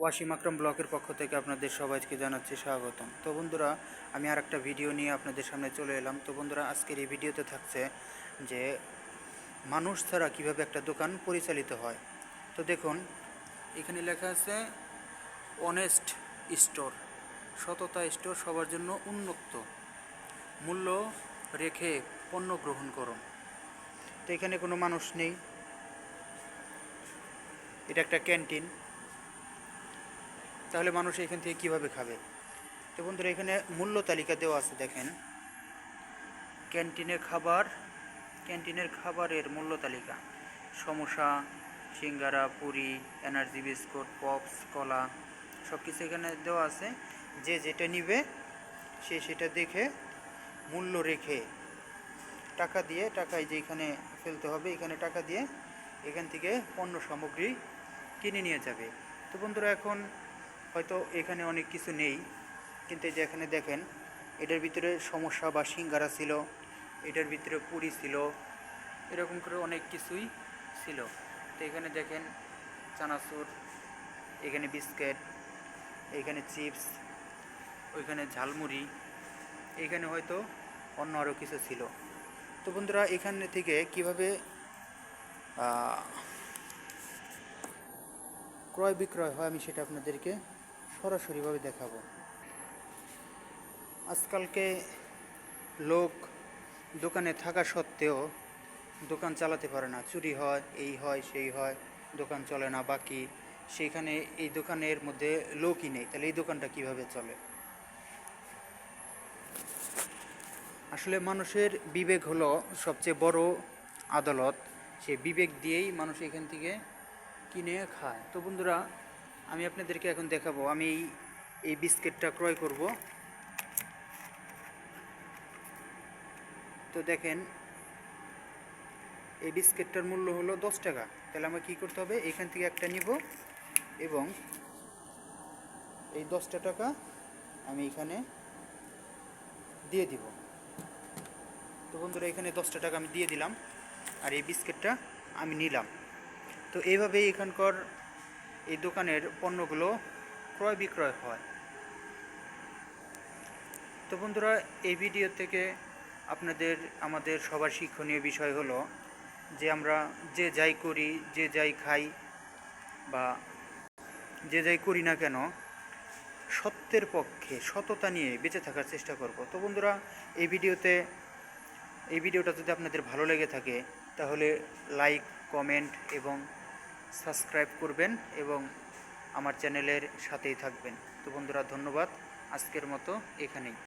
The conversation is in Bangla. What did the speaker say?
ওয়াসিম আকরম ব্লকের পক্ষ থেকে আপনাদের সবাইকে জানাচ্ছি স্বাগতম। তো বন্ধুরা, আমি আর একটা ভিডিও নিয়ে আপনাদের সামনে চলে এলাম। তো বন্ধুরা, আজকের এই ভিডিওতে থাকছে যে, মানুষ ছাড়া কীভাবে একটা দোকান পরিচালিত হয়। তো দেখুন, এখানে লেখা আছে অনেস্ট স্টোর সততা স্টোর সবার জন্য উন্মুক্ত। মূল্য রেখে পণ্য গ্রহণ করুন। তো এখানে কোনো মানুষ নেই। এটা একটা ক্যান্টিন। তাহলে মানুষ এখান থেকে কীভাবে খাবে? তো বন্ধুরা, এখানে মূল্য তালিকা দেওয়া আছে, দেখেন। ক্যান্টিনের খাবার, ক্যান্টিনের খাবারের মূল্য তালিকা। সমোসা, সিঙ্গারা, পুরি, এনার্জি বিস্কুট, পপস, কলা সব কিছু এখানে দেওয়া আছে। যে যেটা নিবে, সে সেটা দেখে, মূল্য রেখে, টাকা দিয়ে, টাকায় যে এখানে ফেলতে হবে, এখানে টাকা দিয়ে এখান থেকে পণ্য সামগ্রী কিনে নিয়ে যাবে। তো বন্ধুরা, এখন হয়তো এখানে অনেক কিছু নেই, কিন্তু এই যে এখানে দেখেন, এটার ভিতরে সমস্যা বা সিঙ্গারা ছিল, এটার ভিতরে পুরি ছিল, এরকম করে অনেক কিছুই ছিল। তো এখানে দেখেন চানাচুর, এখানে বিস্কিট, এখানে চিপস, ওইখানে ঝালমুড়ি, এখানে হয়তো অন্য আরও কিছু ছিল। তো বন্ধুরা, এখানে থেকে কীভাবে ক্রয় বিক্রয় হয় আমি সেটা আপনাদেরকে সরাসরিভাবে দেখাবো। আজকালকে লোক দোকানে থাকা সত্ত্বেও দোকান চালাতে পারে না। চুরি হয়, এই হয়, সেই হয়, দোকান চলে না, বাকি সেইখানে এই দোকানের মধ্যে লোকই নেই। তাহলে এই দোকানটা কীভাবে চলে? আসলে মানুষের বিবেক হলো সবচেয়ে বড় আদালত। সে বিবেক দিয়েই মানুষ এখান থেকে কিনে খায়। তো বন্ধুরা আমি আপনাদেরকে এখন দেখাবো। আমি এই বিস্কিটটা ক্রয় করব। তো দেখেন, এই বিস্কিটটার মূল্য হলো দশ টাকা। তাহলে আমার কী করতে হবে? এখান থেকে একটা নিব এবং এই দশটা টাকা আমি এখানে দিয়ে দিব। তো বন্ধুরা, এখানে দশটা টাকা আমি দিয়ে দিলাম আর এই বিস্কিটটা আমি নিলাম। তো এইভাবেই এখানকার এই দোকানের পণ্যগুলো ক্রয় বিক্রয় হয়। তো বন্ধুরা, এই ভিডিও থেকে আপনাদের, আমাদের সবার শিক্ষণীয় বিষয় হলো যে আমরা যে যাই করি, যে যাই খাই বা যে যাই করি না কেন, সত্যের পক্ষে, সততা নিয়ে বেঁচে থাকার চেষ্টা করব। তো বন্ধুরা, এই ভিডিওতে, এই ভিডিওটা যদি আপনাদের ভালো লেগে থাকে, তাহলে লাইক কমেন্ট এবং সাবস্ক্রাইব করবেন এবং আমার চ্যানেলের সাথেই থাকবেন। তো বন্ধুরা ধন্যবাদ। আজকের মতো এখানেই।